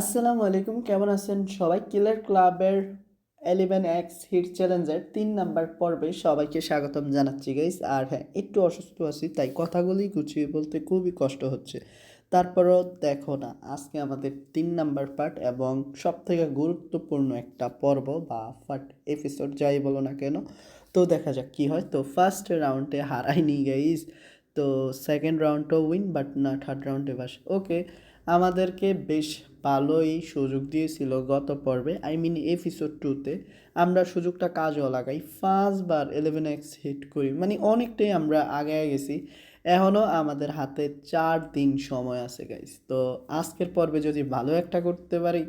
আসসালামু আলাইকুম, কেমন আছেন সবাই? কিলার ক্লাবের এলেভেন এক্স হিট চ্যালেঞ্জের তিন নাম্বার পর্বে সবাইকে স্বাগতম জানাচ্ছি গাইস আর হ্যাঁ একটু অসুস্থ আছি, তাই কথাগুলি গুছিয়ে বলতে খুবই কষ্ট হচ্ছে। তারপরও দেখো না, আজকে আমাদের তিন নাম্বার পার্ট এবং সব থেকে গুরুত্বপূর্ণ একটা পর্ব বা ফার্ট এপিসোড যাই বলো না কেন। তো দেখা যাক কি হয়। তো ফার্স্ট রাউন্ডে হারাইনি গাইস তো সেকেন্ড রাউন্ডও উইন বাট না থার্ড রাউন্ডে বাস। ওকে আমাদেরকে বেশ ভালোই সুযোগ দিয়েছিল গত পর্বে আই মিন এপিসোড টুতে আমরা সুযোগটা কাজও লাগাই। পাঁচবার ইলেভেন এক্স হিট করি। মানে অনেকটাই আমরা আগে গেছি। এখনও আমাদের হাতে চার দিন সময় আছে গাইস তো আজকের পর্বে যদি ভালো একটা করতে পারি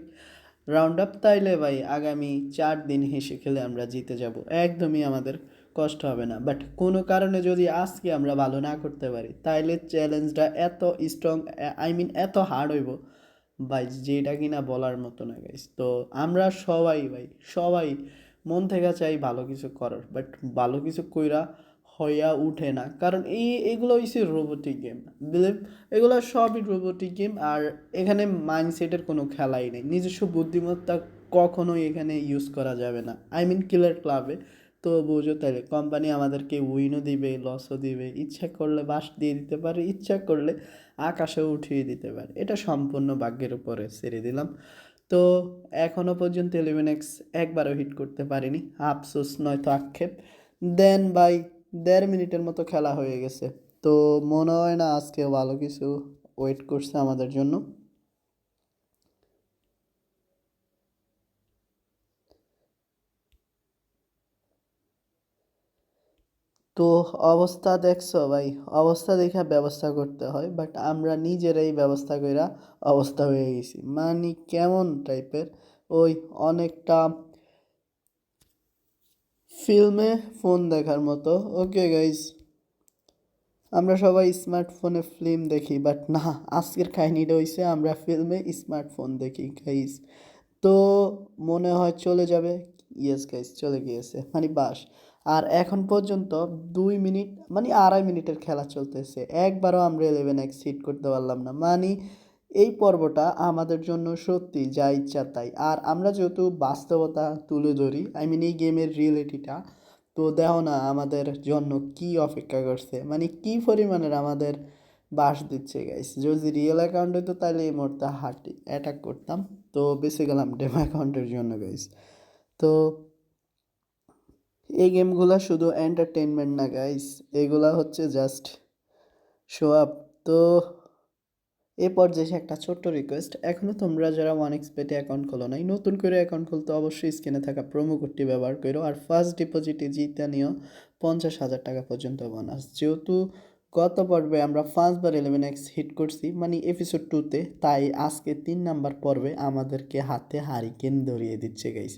রাউন্ড আপ তাইলে ভাই আগামী চার দিন হেসে খেলে আমরা জিতে যাব। একদমই আমাদের কষ্ট হবে না। বাট কোনো কারণে যদি আজকে আমরা ভালো না করতে পারি, তাইলে চ্যালেঞ্জটা এত স্ট্রং আই মিন এত হার্ড হইব ভাই, যেটা কিনা বলার মতো না গাইস তো আমরা সবাই ভাই, সবাই মন থেকে চাই ভালো কিছু করার। বাট ভালো কিছু কইরা হইয়া উঠে না। কারণ এই এগুলো হচ্ছে রোবোটিক গেম বিলিভ এগুলো সবই রোবোটিক গেম আর এখানে মাইন্ডসেটের কোনো খেলাই নেই। নিজস্ব বুদ্ধিমত্তা কখনোই এখানে ইউজ করা যাবে না। আই মিন কিলার ক্লাবে তো বুঝো তাহলে। কোম্পানি আমাদেরকে উইনও দিবে লসও দিবে। ইচ্ছা করলে বাস দিয়ে দিতে পারে, ইচ্ছা করলে আকাশেও উঠিয়ে দিতে পারে। এটা সম্পূর্ণ ভাগ্যের উপরে ছেড়ে দিলাম। তো এখনও পর্যন্ত ইলেভেন এক্স একবারও হিট করতে পারিনি। আফসোস, নয়তো আক্ষেপ। দেন বাই দেড় মিনিটের মতো খেলা হয়ে গেছে। তো মনে হয় না আজকে ভালো কিছু ওয়েট করছে আমাদের জন্য। তো অবস্থা দেখছ ভাই? অবস্থা দেখে ব্যবস্থা করতে হয় বাট আমরা নিজেরাই ব্যবস্থা কইরা অবস্থা হয়ে গেছি। মানে কেমন টাইপের ওই অনেকটা ফিল্মে ফোন দেখার মতো। ওকে গাইজ আমরা সবাই স্মার্টফোনে ফিল্ম দেখি বাট না, আজকের কাহিনিটা হয়েছে আমরা ফিল্মে স্মার্টফোন দেখি গাইজ তো মনে হয় চলে যাবে। ইয়েস গাইজ চলে গিয়েছে। মানে বাস। আর এখন পর্যন্ত দুই মিনিট মানে আড়াই মিনিটের খেলা চলতেছে। একবারও আমরা ইলেভেন এক্স হিট করতে পারলাম না। মানে এই পর্বটা আমাদের জন্য সত্যি যা ইচ্ছা তাই। আর আমরা যেহেতু বাস্তবতা তুলে ধরি আই মিন এই গেমের রিয়েলিটিটা তো দেখো না আমাদের জন্য কি অপেক্ষা করছে। মানে কি পরিমাণের আমাদের বাস দিচ্ছে গাইস যদি রিয়েল অ্যাকাউন্ট হতো তাহলে এই মুহূর্তে হাঁটি অ্যাটাক করতাম। তো বেঁচে গেলাম ডেম অ্যাকাউন্টের জন্য গাইস তো এই গেমগুলো শুধু এন্টারটেনমেন্ট না গাইস এগুলা হচ্ছে জাস্ট শো আপ তো এ পর্যায়ে একটা ছোট্ট রিকোয়েস্ট এখনও তোমরা যারা ওয়ান এক্সপেটে অ্যাকাউন্ট খোলো নাই, নতুন করে অ্যাকাউন্ট খুলতে অবশ্যই স্ক্রিনে থাকা প্রোমো কোডটি ব্যবহার করো আর ফার্স্ট ডিপোজিটে জিতে নিও পঞ্চাশ হাজার টাকা পর্যন্ত বোনাস যেহেতু গত পর্বে আমরা পাঁচবার ইলেভেন এক্স হিট করছি মানে এপিসোড টুতে তাই আজকে তিন নাম্বার পর্বে আমাদেরকে হাতে হারিকেন ধরিয়ে দিচ্ছে গাইস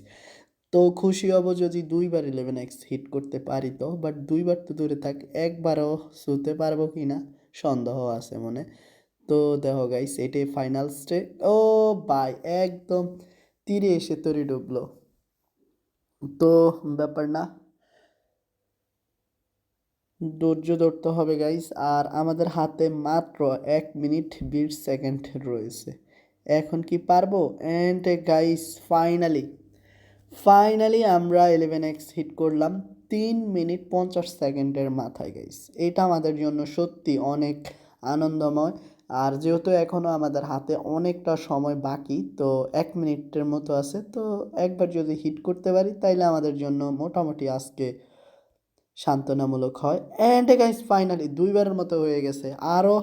তো খুশি হব যদি দুইবার ইলেভেন এক্স হিট করতে পারি তো বাট দুইবার তো দূরে থাক, একবারও শুতে পারব কি না? সন্দেহ আছে মনে। তো দেখো গাইস এটাই ফাইনাল স্টে ও বাই একদম তীরে এসে তরি ডুবলো। তো ব্যাপার না। ধৈর্য ধরতে হবে গাইস আর আমাদের হাতে মাত্র এক মিনিট বিশ সেকেন্ড রয়েছে। এখন কি পারব? অ্যান্ড গাইস ফাইনালি ফাইনালি আমরা ইলেভেন এক্স হিট করলাম তিন মিনিট পঞ্চাশ সেকেন্ডের মাথায় গাইস এটা আমাদের জন্য সত্যি অনেক আনন্দময়। আর যেহেতু এখনও আমাদের হাতে অনেকটা সময় বাকি, তো এক মিনিটের মতো আছে, তো একবার যদি হিট করতে পারি, তাইলে আমাদের জন্য মোটামুটি আজকে সান্ত্বনামূলক হয়। অ্যান্ড গাইস ফাইনালি দুইবারের মতো হয়ে গেছে। আরও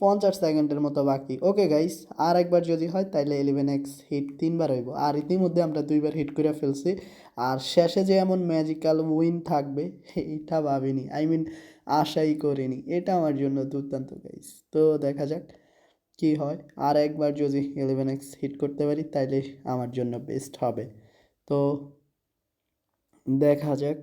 পঞ্চাশ সেকেন্ডের মতো বাকি। ওকে গাইস আর একবার যদি হয়, তাইলে ইলেভেন এক্স হিট তিনবার হইব। আর ইতিমধ্যে আমরা দুইবার হিট করে ফেলছি। আর শেষে যে এমন ম্যাজিক্যাল উইন থাকবে এটা ভাবিনি। আই মিন আশাই করিনি। এটা আমার জন্য দুর্দান্ত গাইস তো দেখা যাক কি হয়। আর একবার যদি ইলেভেন এক্স হিট করতে পারি, তাইলে আমার জন্য বেস্ট হবে। তো দেখা যাক।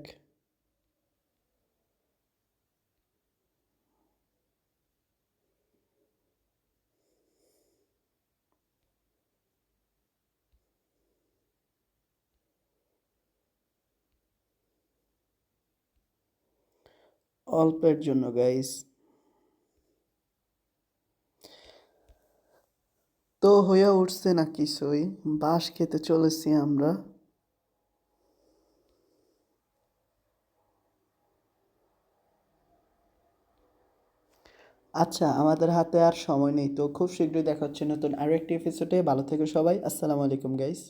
অল্পের জন্য গাইস তো হয়ে উঠছে না কিছুই বাঁশ খেতে চলেছি আমরা। আচ্ছা আমাদের হাতে আর সময় নেই, তো খুব শীঘ্রই দেখা হচ্ছে নতুন আরও একটি এপিসোডে ভালো থেকো সবাই, আসসালামু আলাইকুম গাইস